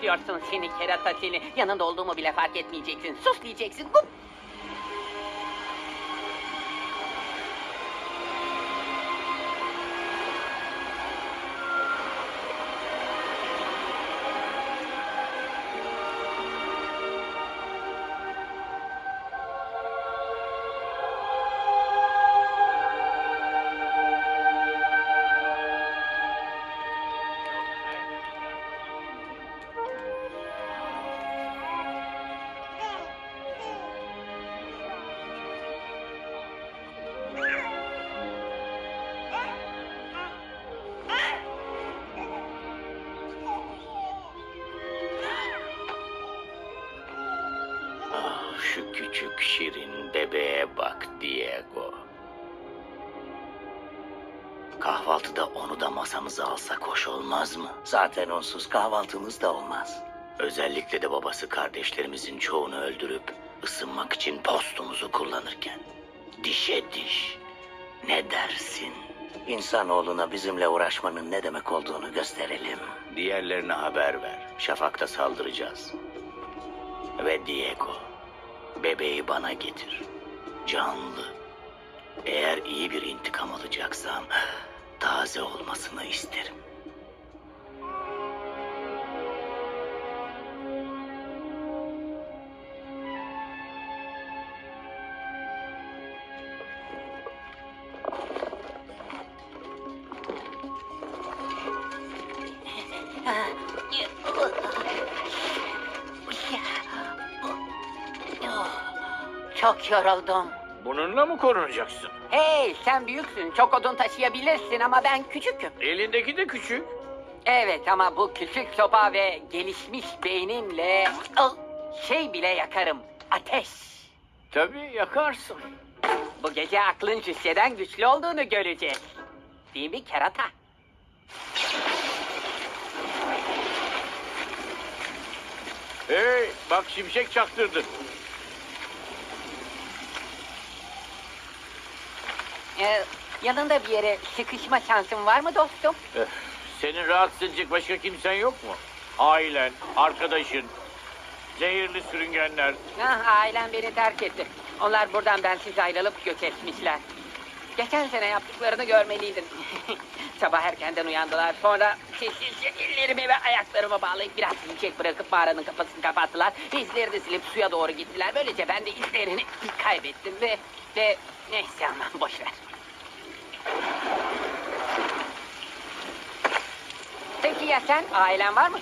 istiyorsun seni kerata seni? Yanında olduğumu bile fark etmeyeceksin. Sus diyeceksin. Gup. Şu küçük şirin bebeğe bak Diego. Kahvaltıda onu da masamıza alsak hoş olmaz mı? Zaten onsuz kahvaltımız da olmaz. Özellikle de babası kardeşlerimizin çoğunu öldürüp ısınmak için postumuzu kullanırken. Dişe diş. Ne dersin? İnsanoğluna bizimle uğraşmanın ne demek olduğunu gösterelim. Diğerlerine haber ver. Şafak'ta saldıracağız. Ve Diego, bebeği bana getir. Canlı. Eğer iyi bir intikam alacaksam, taze olmasını isterim. Çok yoruldum. Bununla mı korunacaksın? Hey sen büyüksün. Çok odun taşıyabilirsin ama ben küçüküm. Elindeki de küçük. Evet ama bu küçük sopa ve gelişmiş beynimle Al, şey bile yakarım. Ateş. Tabii yakarsın. Bu gece aklın cüsseden güçlü olduğunu göreceğiz. Değil mi kerata? Hey bak şimşek çaktırdın. Ee, yanında bir yere sıkışma şansın var mı dostum? Öf, senin rahatsız edecek başka kimsen yok mu? Ailen, arkadaşın, zehirli sürüngenler. Ah, ailem beni terk etti. Onlar buradan bensiz ayrılıp göç etmişler. Geçen sene yaptıklarını görmeliydin. Sabah erkenden uyandılar. Sonra sessizce ellerimi ve ayaklarımı bağlayıp biraz yiyecek bırakıp mağaranın kapısını kapattılar. İzlerini silip suya doğru gittiler. Böylece ben de izlerini kaybettim ve... ve neyse aman boş ver. Peki ya sen? Ailen var mı?